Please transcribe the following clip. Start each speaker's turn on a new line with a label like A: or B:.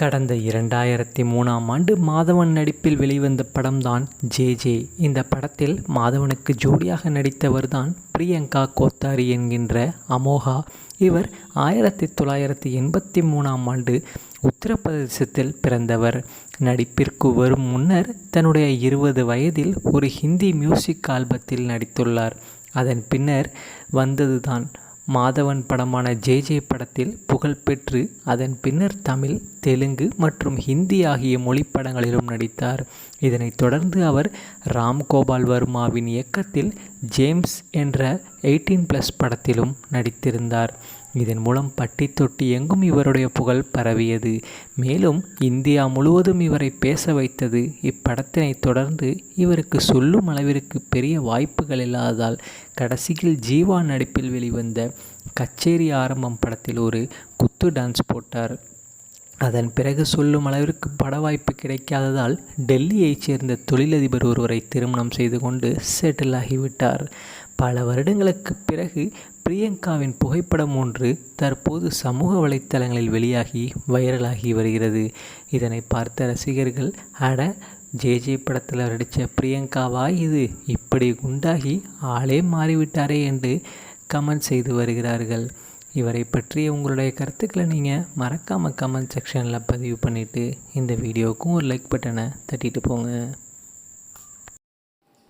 A: கடந்த இரண்டாயிரத்தி மூணாம் ஆண்டு மாதவன் நடிப்பில் வெளிவந்த படம்தான் ஜே ஜே இந்த படத்தில் மாதவனுக்கு ஜோடியாக நடித்தவர்தான் பிரியங்கா கோத்தாரி என்கின்ற அமோகா. இவர் ஆயிரத்தி தொள்ளாயிரத்தி எண்பத்தி மூணாம் ஆண்டு உத்தரப்பிரதேசத்தில் பிறந்தவர். நடிப்பிற்கு வரும் முன்னர் தன்னுடைய இருபது வயதில் ஒரு ஹிந்தி மியூசிக் ஆல்பத்தில் நடித்துள்ளார். அதன் பின்னர் வந்ததுதான் மாதவன் படமான ஜே ஜே படத்தில் புகழ்பெற்று அதன் பின்னர் தமிழ் தெலுங்கு மற்றும் ஹிந்தி ஆகிய மொழி படங்களிலும் நடித்தார். இதனைத் தொடர்ந்து அவர் ராம் கோபால் வர்மாவின் இயக்கத்தில் ஜேம்ஸ் என்ற எயிட்டீன் ப்ளஸ் படத்திலும் நடித்திருந்தார். இதன் மூலம் பட்டி தொட்டி எங்கும் இவருடைய புகழ் பரவியது. மேலும் இந்தியா முழுவதும் இவரை பேச வைத்தது. இப்படத்தினை தொடர்ந்து இவருக்கு சொல்லும் அளவிற்கு பெரிய வாய்ப்புகள் இல்லாததால் கடைசியில் ஜீவா நடிப்பில் வெளிவந்த கச்சேரி ஆரம்பம் படத்தில் ஒரு குத்து டான்ஸ் போட்டார். அதன் பிறகு சொல்லும் அளவிற்கு பட வாய்ப்பு கிடைக்காததால் டெல்லியைச் சேர்ந்த தொழிலதிபர் ஒருவரை திருமணம் செய்து கொண்டு செட்டில் ஆகிவிட்டார். பல வருடங்களுக்கு பிறகு பிரியங்காவின் புகைப்படம் ஒன்று தற்போது சமூக வலைத்தளங்களில் வெளியாகி வைரலாகி வருகிறது. இதனை பார்த்த ரசிகர்கள் அட ஜே ஜே படத்தில் நடித்த பிரியங்காவா இது? இப்படி குண்டாகி ஆளே மாறிவிட்டாரே என்று கமெண்ட் செய்து வருகிறார்கள். இவரை பற்றிய உங்களுடைய கருத்துக்களை நீங்கள் மறக்காமல் கமெண்ட் செக்ஷனில் பதிவு பண்ணிவிட்டு இந்த வீடியோவுக்கும் ஒரு லைக் பட்டனை தட்டிட்டு போங்க.